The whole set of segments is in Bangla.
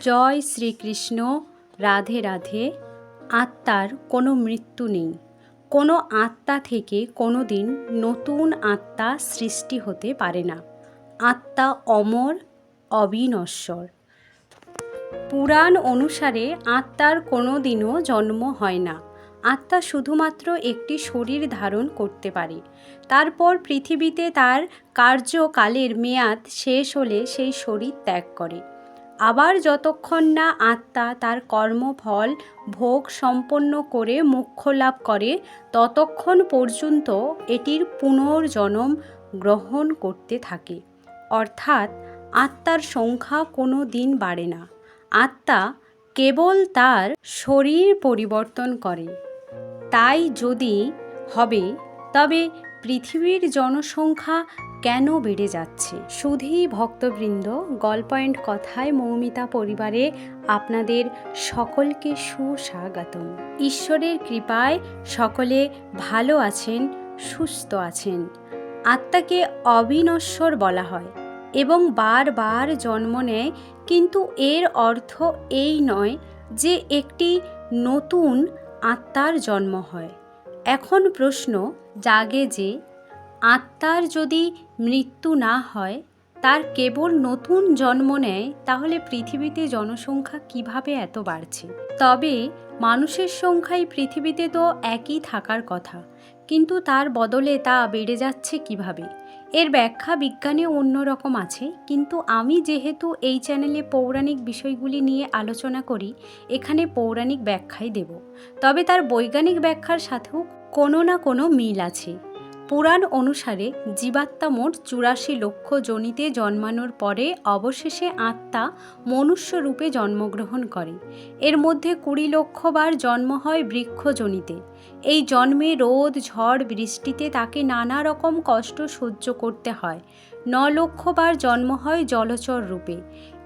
জয় শ্রীকৃষ্ণ, রাধে রাধে। আত্মার কোনো মৃত্যু নেই। কোনো আত্মা থেকে কোনো দিন নতুন আত্মা সৃষ্টি হতে পারে না। আত্মা অমর, অবিনশ্বর। পুরাণ অনুসারে আত্মার কোনো দিনও জন্ম হয় না। আত্মা শুধুমাত্র একটি শরীর ধারণ করতে পারে। তারপর পৃথিবীতে তার কার্যকালের মেয়াদ শেষ হলে সেই শরীর ত্যাগ করে। আবার যতক্ষণ না আত্মা তার কর্মফল ভোগ সম্পন্ন করে মোক্ষ লাভ করে, ততক্ষণ পর্যন্ত এটির পুনর্জন্ম গ্রহণ করতে থাকে। অর্থাৎ আত্মার সংখ্যা কোনো দিন বাড়ে না। আত্মা কেবল তার শরীর পরিবর্তন করে। তাই যদি হবে, তবে পৃথিবীর জনসংখ্যা কেন বেড়ে যাচ্ছে? শুধুই ভক্তবৃন্দ, গল্প অ্যান্ড কথায় মৌমিতা পরিবারে আপনাদের সকলকে সুস্বাগতম। ঈশ্বরের কৃপায় সকলে ভালো আছেন, সুস্থ আছেন। আত্মাকে অবিনশ্বর বলা হয় এবং বারবার জন্ম নেয়, কিন্তু এর অর্থ এই নয় যে একটি নতুন আত্মার জন্ম হয়। এখন প্রশ্ন জাগে যে, আত্মার যদি মৃত্যু না হয়, তার কেবল নতুন জন্ম নেয়, তাহলে পৃথিবীতে জনসংখ্যা কীভাবে এত বাড়ছে? তবে মানুষের সংখ্যাই পৃথিবীতে তো একই থাকার কথা, কিন্তু তার বদলে তা বেড়ে যাচ্ছে কীভাবে? এর ব্যাখ্যা বিজ্ঞানে অন্যরকম আছে, কিন্তু আমি যেহেতু এই চ্যানেলে পৌরাণিক বিষয়গুলি নিয়ে আলোচনা করি, এখানে পৌরাণিক ব্যাখ্যাই দেব। তবে তার বৈজ্ঞানিক ব্যাখ্যার সাথেও কোনো না কোনো মিল আছে। পুরাণ অনুসারে জীবাত্মা মোট চুরাশি লক্ষ জনিতে জন্মানোর পরে অবশেষে আত্মা মনুষ্য রূপে জন্মগ্রহণ করে। এর মধ্যে কুড়ি লক্ষ বার জন্ম হয় বৃক্ষজনিতে এই জন্মে রোদ, ঝড়, বৃষ্টিতে তাকে নানা রকম কষ্ট সহ্য করতে হয়। ন লক্ষ বার জন্ম হয় জলচর রূপে।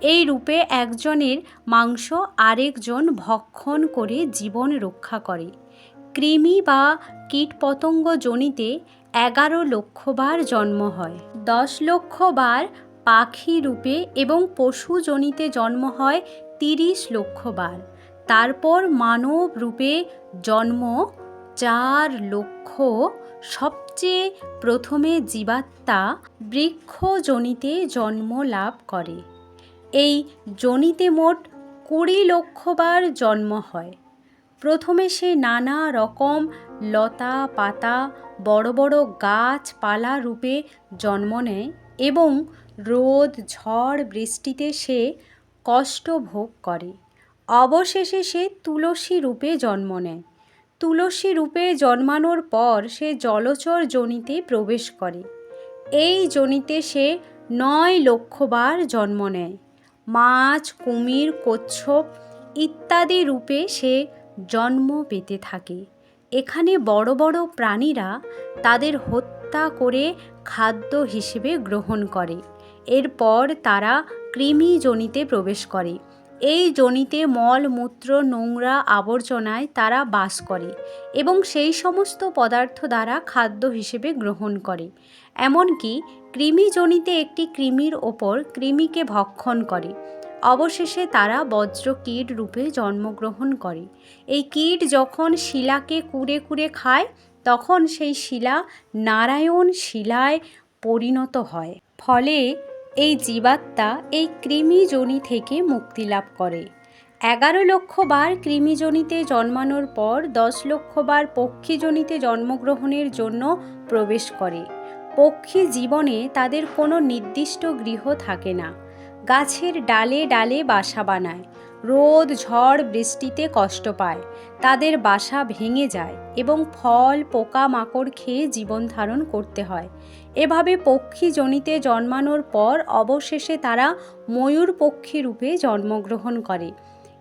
এই রূপে একজনের মাংস আরেকজন ভক্ষণ করে জীবন রক্ষা করে। কৃমি বা কীটপতঙ্গ জনিতে এগারো লক্ষবার জন্ম হয়। দশ লক্ষবার পাখি রূপে এবং পশু জনিতে জন্ম হয় তিরিশ লক্ষবার। তারপর মানব রূপে জন্ম চার লক্ষ। সবচেয়ে প্রথমে জীবাত্মা বৃক্ষজনিতে জন্ম লাভ করে। এই জনিতে মোট কুড়ি লক্ষবার জন্ম হয়। প্রথমে সে নানা রকম লতা, পাতা, বড় বড় গাছপালা রূপে জন্ম নেয় এবং রোদ, ঝড়, বৃষ্টিতে সে কষ্ট ভোগ করে। অবশেষে সে তুলসী রূপে জন্ম নেয়। তুলসী রূপে জন্মানোর পর সে জলচর জনিতে প্রবেশ করে। এই জনিতে সে নয় লক্ষবার জন্ম নেয়। মাছ, কুমির, কচ্ছপ ইত্যাদি রূপে সে জন্ম পেতে থাকে। এখানে বড় বড় প্রাণীরা তাদের হত্যা করে খাদ্য হিসেবে গ্রহণ করে। এরপর তারা কৃমি জনিতে প্রবেশ করে। এই জনিতে মল, মূত্র, নোংরা আবর্জনায় তারা বাস করে এবং সেই সমস্ত পদার্থ দ্বারা খাদ্য হিসেবে গ্রহণ করে। এমনকি কৃমিজনিতে একটি কৃমির ওপর কৃমিকে ভক্ষণ করে। অবশেষে তারা বজ্র কীট রূপে জন্মগ্রহণ করে। এই কীট যখন শিলাকে কুড়ে কুড়ে খায়, তখন সেই শিলা নারায়ণ শিলায় পরিণত হয়। ফলে এই জীবাত্মা এই কৃমিজনি থেকে মুক্তি লাভ করে। এগারো লক্ষ বার কৃমিজনিতে জন্মানোর পর দশ লক্ষ বার পক্ষীজনিতে জন্মগ্রহণের জন্য প্রবেশ করে। পক্ষী জীবনে তাদের কোনো নির্দিষ্ট গৃহ থাকে না। গাছের ডালে ডালে বাসা বানায়। রোদ, ঝড়, বৃষ্টিতে কষ্ট পায়। তাদের বাসা ভেঙে যায় এবং ফল পোকা মাকড় খেয়ে জীবন ধারণ করতে হয়। এভাবে পক্ষী জনিতে জন্মানোর পর অবশেষে তারা ময়ূর পক্ষী রূপে জন্মগ্রহণ করে।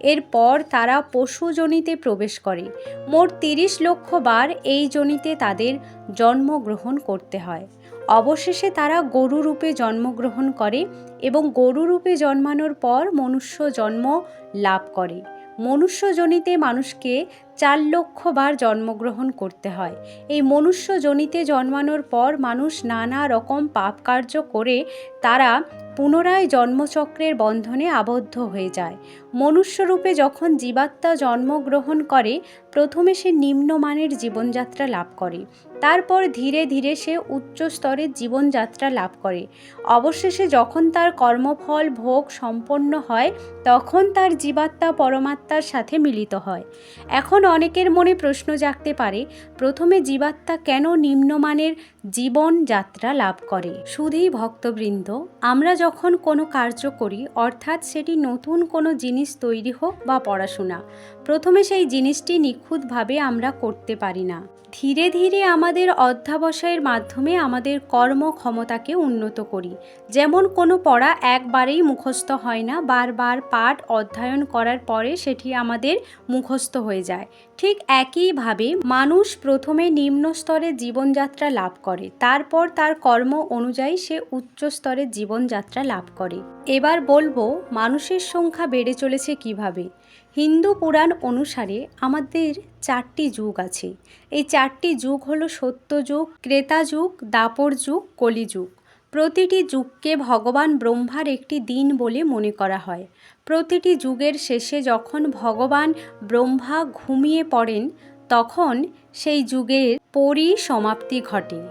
এরপর তারা পশু জনিতে প্রবেশ করে। মোট তিরিশ লক্ষ বার এই জনিতে তাদের জন্মগ্রহণ করতে হয়। অবশেষে তারা গরু রূপে জন্মগ্রহণ করে এবং গরু রূপে জন্মানোর পর মনুষ্য জন্ম লাভ করে। মনুষ্য জনিতে মানুষকে চার লক্ষ বার জন্মগ্রহণ করতে হয়। এই মনুষ্য জনিতে জন্মানোর পর মানুষ নানা রকম পাপ কার্য করে তারা পুনরায় জন্মচক্রের বন্ধনে আবদ্ধ হয়ে যায়। মনুষ্যরূপে যখন জীবাত্মা জন্মগ্রহণ করে, প্রথমে সে নিম্নমানের জীবনযাত্রা লাভ করে। তারপর ধীরে ধীরে সে উচ্চ স্তরের জীবনযাত্রা লাভ করে। অবশেষে যখন তার কর্মফল, ভোগ সম্পন্ন হয়, তখন তার জীবাত্মা পরমাত্মার সাথে মিলিত হয়। এখন অনেকের মনে প্রশ্ন জাগতে পারে, প্রথমে জীবাত্মা কেন নিম্নমানের জীবন যাত্রা লাভ করে? শুধুই ভক্তবৃন্দ, আমরা যখন কোনো কার্য করি, অর্থাৎ সেটি নতুন কোনো জিনিস তৈরি হোক বা পড়াশোনা প্রথমে সেই জিনিসটি নিখুঁতভাবে আমরা করতে পারি না। ধীরে ধীরে আমাদের অধ্যাবসায়ের মাধ্যমে আমাদের কর্মক্ষমতাকে উন্নত করি। যেমন কোনো পড়া একবারেই মুখস্থ হয় না, বারবার পাঠ অধ্যয়ন করার পরে সেটি আমাদের মুখস্থ হয়ে যায়। ঠিক একইভাবে মানুষ প্রথমে নিম্ন স্তরের জীবনযাত্রা লাভ করে, তারপর তার কর্ম অনুযায়ী সে উচ্চ স্তরের জীবনযাত্রা লাভ করে। এবার বলব, মানুষের সংখ্যা বেড়ে চলেছে কীভাবে? হিন্দু পুরাণ অনুসারে আমাদের চারটি যুগ আছে। এই চারটি যুগ হলো সত্যযুগ ক্রেতা যুগ, দাপর যুগ কলিযুগ প্রতিটি যুগকে ভগবান ব্রহ্মার একটি দিন বলে মনে করা হয়। প্রতিটি যুগের শেষে যখন ভগবান ব্রহ্মা ঘুমিয়ে পড়েন, তখন সেই যুগের পরিসমাপ্তি ঘটে।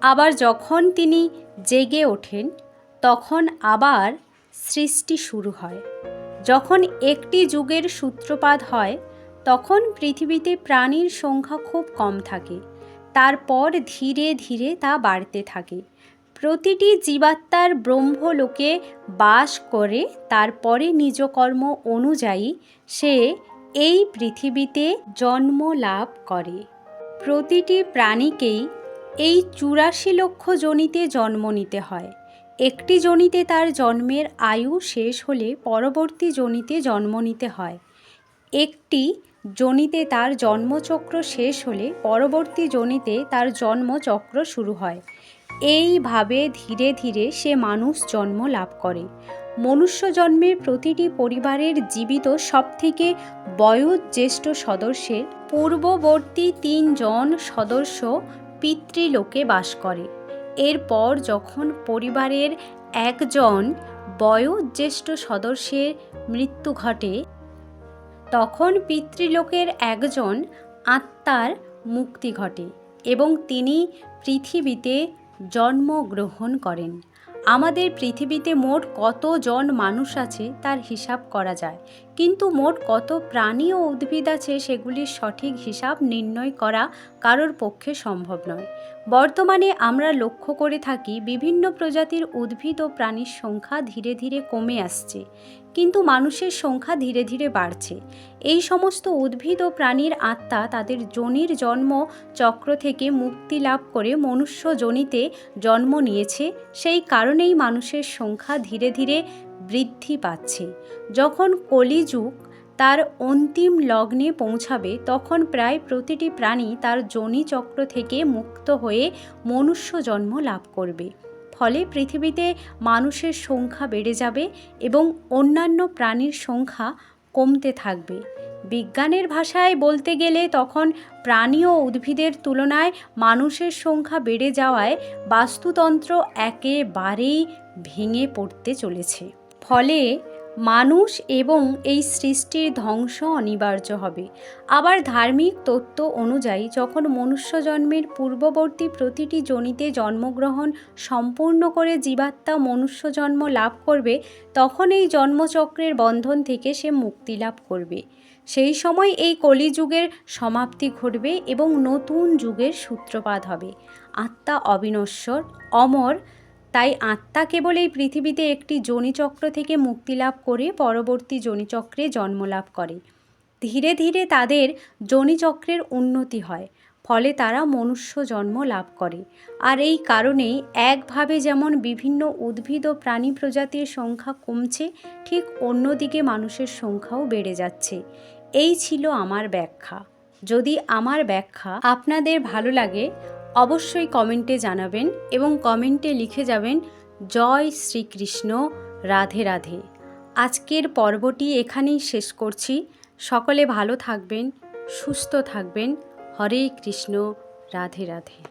আবার যখন তিনি জেগে ওঠেন, তখন আবার সৃষ্টি শুরু হয়। যখন একটি যুগের সূত্রপাত হয়, তখন পৃথিবীতে প্রাণীর সংখ্যা খুব কম থাকে। তারপর ধীরে ধীরে তা বাড়তে থাকে। প্রতিটি জীবাত্মার ব্রহ্মলোকে বাস করে, তারপরে নিজ কর্ম অনুযায়ী সে এই পৃথিবীতে জন্ম লাভ করে। প্রতিটি প্রাণীকেই এই চুরাশি লক্ষ জনিতে জন্ম নিতে হয়। একটি জনিতে তার জন্মের আয়ু শেষ হলে পরবর্তী জনিতে জন্ম নিতে হয়। একটি জনিতে তার জন্মচক্র শেষ হলে পরবর্তী জনিতে তার জন্মচক্র শুরু হয়। এইভাবে ধীরে ধীরে সে মানুষ জন্ম লাভ করে। মনুষ্য জন্মের প্রতিটি পরিবারের জীবিত সবথেকে বয়োজ্যেষ্ঠ সদস্যের পূর্ববর্তী তিনজন সদস্য পিতৃলোকে বাস করে। এরপর যখন পরিবারের একজন বয়োজ্যেষ্ঠ সদস্যের মৃত্যু ঘটে, তখন পিতৃলোকের একজন আত্মার মুক্তি ঘটে এবং তিনি পৃথিবীতে জন্মগ্রহণ করেন। আমাদের পৃথিবীতে মোট কতজন মানুষ আছে তার হিসাব করা যায়। কিন্তু মোট কত প্রাণী ও উদ্ভিদ আছে সেগুলির সঠিক হিসাব নির্ণয় করা কারোর পক্ষে সম্ভব নয়। বর্তমানে আমরা লক্ষ্য করে থাকি বিভিন্ন প্রজাতির উদ্ভিদ ও প্রাণীর সংখ্যা ধীরে ধীরে কমে আসছে। কিন্তু মানুষের সংখ্যা ধীরে ধীরে বাড়ছে। এই সমস্ত উদ্ভিদ ও প্রাণীর আত্মা তাদের জনির জন্ম চক্র থেকে মুক্তি লাভ করে মনুষ্য জনিতে জন্ম নিয়েছে, সেই কারণেই মানুষের সংখ্যা ধীরে ধীরে বৃদ্ধি পাচ্ছে। যখন কলিযুগ তার অন্তিম লগ্নে পৌঁছাবে, তখন প্রায় প্রতিটি প্রাণী তার চক্র থেকে মুক্ত হয়ে মনুষ্য জন্ম লাভ করবে। ফলে পৃথিবীতে মানুষের সংখ্যা বেড়ে যাবে এবং অন্যান্য প্রাণীর সংখ্যা কমতে থাকবে। বিজ্ঞানের ভাষায় বলতে গেলে তখন প্রাণী ও উদ্ভিদের তুলনায় মানুষের সংখ্যা বেড়ে যাওয়ায় বাস্তুতন্ত্র একেবারেই ভেঙে পড়তে চলেছে। ফলে মানুষ এবং এই সৃষ্টির ধ্বংস অনিবার্য হবে। আবার ধার্মিক তত্ত্ব অনুযায়ী যখন মনুষ্য জন্মের পূর্ববর্তী প্রতিটি জনিতে জন্মগ্রহণ সম্পূর্ণ করে জীবাত্মা মনুষ্য জন্ম লাভ করবে, তখন এই জন্মচক্রের বন্ধন থেকে সে মুক্তি লাভ করবে। সেই সময় এই কলিযুগের সমাপ্তি ঘটবে এবং নতুন যুগের সূত্রপাত হবে। আত্মা অবিনশ্বর, অমর তাই আত্মা কেবল এই পৃথিবীতে একটি যোনিচক্র থেকে মুক্তি লাভ করে পরবর্তী যোনিচক্রে জন্ম লাভ করে। ধীরে ধীরে তাদের যোনিচক্রের উন্নতি হয়, ফলে তারা মনুষ্য জন্ম লাভ করে। আর এই কারণেই একভাবে যেমন বিভিন্ন উদ্ভিদ ও প্রাণী প্রজাতির সংখ্যা কমছে, ঠিক অন্যদিকে মানুষের সংখ্যাও বেড়ে যাচ্ছে। এই ছিল আমার ব্যাখ্যা। যদি আমার ব্যাখ্যা আপনাদের ভালো লাগে অবশ্যই কমেন্টে জানাবেন এবং কমেন্টে লিখে যাবেন, জয় শ্রীকৃষ্ণ, রাধে রাধে। আজকের পর্বটি এখানেই শেষ করছি। সকলে ভালো থাকবেন, সুস্থ থাকবেন। হরে কৃষ্ণ, রাধে রাধে।